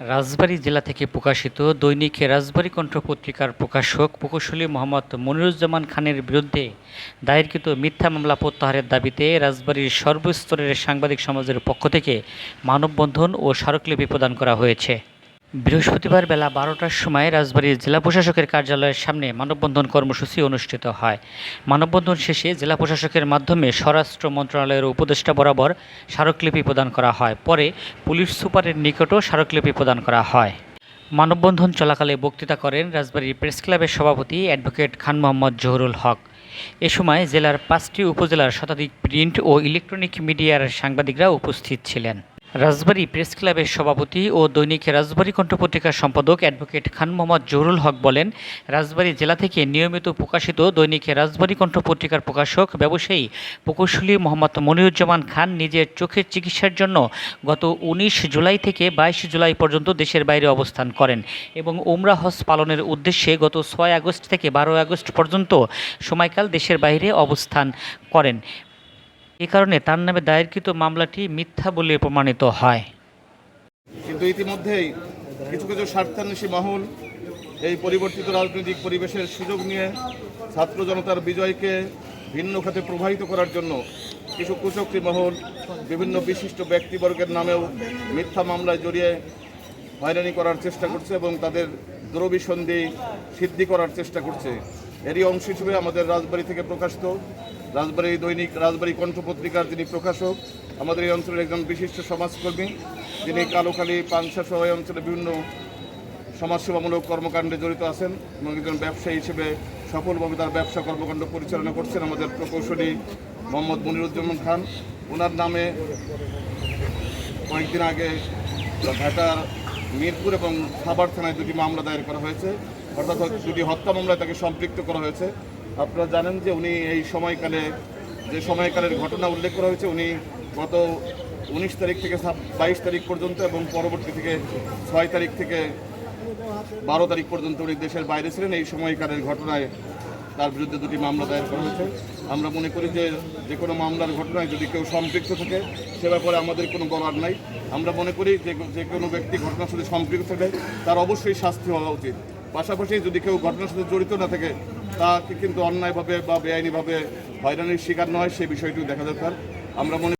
রাজবাড়ী জেলা থেকে প্রকাশিত দৈনিক রাজবাড়ী কণ্ঠ পত্রিকার প্রকাশক প্রকৌশলী মোহাম্মদ মনিরুজ্জামান খানের বিরুদ্ধে দায়েরকৃত মিথ্যা মামলা প্রত্যাহারের দাবিতে রাজবাড়ীর সর্বস্তরের সাংবাদিক সমাজের পক্ষ থেকে মানববন্ধন ও স্মারকলিপি প্রদান করা হয়েছে। বৃহস্পতিবার বেলা বারোটার সময় রাজবাড়ীর জেলা প্রশাসকের কার্যালয়ের সামনে মানববন্ধন কর্মসূচি অনুষ্ঠিত হয়। মানববন্ধন শেষে জেলা প্রশাসকের মাধ্যমে স্বরাষ্ট্র মন্ত্রণালয়ের উপদেষ্টা বরাবর স্মারকলিপি প্রদান করা হয়। পরে পুলিশ সুপারের নিকটও স্মারকলিপি প্রদান করা হয়। মানববন্ধন চলাকালে বক্তৃতা করেন রাজবাড়ী প্রেস ক্লাবের সভাপতি অ্যাডভোকেট খান মোহাম্মদ জহুরুল হক। এ সময় জেলার পাঁচটি উপজেলার শতাধিক প্রিন্ট ও ইলেকট্রনিক মিডিয়ার সাংবাদিকরা উপস্থিত ছিলেন। রাজবাড়ী প্রেস ক্লাবের সভাপতি ও দৈনিক রাজবাড়ী কণ্ঠ পত্রিকার সম্পাদক অ্যাডভোকেট খান মোহাম্মদ জহুরুল হক বলেন, রাজবাড়ী জেলা থেকে নিয়মিত প্রকাশিত দৈনিক রাজবাড়ী কণ্ঠ পত্রিকার প্রকাশক ব্যবসায়ী প্রকৌশলী মোহাম্মদ মনিরুজ্জামান খান নিজের চোখের চিকিৎসার জন্য গত উনিশ জুলাই থেকে বাইশ জুলাই পর্যন্ত দেশের বাইরে অবস্থান করেন এবং উমরা হজ পালনের উদ্দেশ্যে গত ছয় আগস্ট থেকে বারো আগস্ট পর্যন্ত সময়কাল দেশের বাইরে অবস্থান করেন। এ কারণে তার নামে দায়েরকৃত মামলাটি মিথ্যা বলে প্রমাণিত হয়। কিন্তু ইতিমধ্যেই কিছু কিছু স্বার্থান্বেষী মহল এই পরিবর্তিত রাজনৈতিক পরিবেশের সুযোগ নিয়ে ছাত্র জনতার বিজয়কে ভিন্ন খাতে প্রবাহিত করার জন্য কিছু কুচক্রী মহল বিভিন্ন বিশিষ্ট ব্যক্তিবর্গের নামেও মিথ্যা মামলায় জড়িয়ে হয়রানি করার চেষ্টা করছে এবং তাদের দ্রবিসন্ধি সিদ্ধি করার চেষ্টা করছে। এরই অংশ হিসেবে আমাদের রাজবাড়ি থেকে প্রকাশিত রাজবাড়ী দৈনিক রাজবাড়ী কণ্ঠ পত্রিকার যিনি প্রকাশক, আমাদের এই অঞ্চলের একজন বিশিষ্ট সমাজকর্মী, যিনি কালোখালী পাংশা সহ এই অঞ্চলে বিভিন্ন সমাজসেবামূলক কর্মকাণ্ডে জড়িত আছেন এবং একজন ব্যবসায়ী হিসেবে সফলভাবে তার ব্যবসা কর্মকাণ্ড পরিচালনা করছেন আমাদের প্রকৌশলী মোহাম্মদ মনিরুজ্জামান খান। ওনার নামে কয়েকদিন আগে ঘাটার মিরপুর এবং খাবার থানায় দুটি মামলা দায়ের করা হয়েছে। অর্থাৎ দুটি হত্যা মামলায় তাকে সম্পৃক্ত করা হয়েছে। আপনারা জানেন যে উনি এই সময়কালে, যে সময়কালের ঘটনা উল্লেখ করা হয়েছে, উনি গত উনিশ তারিখ থেকে বাইশ তারিখ পর্যন্ত এবং পরবর্তী থেকে ছয় তারিখ থেকে বারো তারিখ পর্যন্ত উনি দেশের বাইরে ছিলেন। এই সময়কালের ঘটনায় তার বিরুদ্ধে দুটি মামলা দায়ের করা হয়েছে। আমরা মনে করি যে যে কোনো মামলার ঘটনায় যদি কেউ সম্পৃক্ত থাকে, সে ব্যাপারে আমাদের কোনো বলার নাই। আমরা মনে করি যে যে কোনো ব্যক্তি ঘটনার সাথে সম্পৃক্ত থাকে তার অবশ্যই শাস্তি হওয়া উচিত। পাশাপাশি যদি কেউ ঘটনার সাথে জড়িত না থাকে তাকে কিন্তু অন্যায়ভাবে বা বেআইনিভাবে হয়রানির শিকার নয় সেই বিষয়টিও দেখা দরকার। আমরা মনে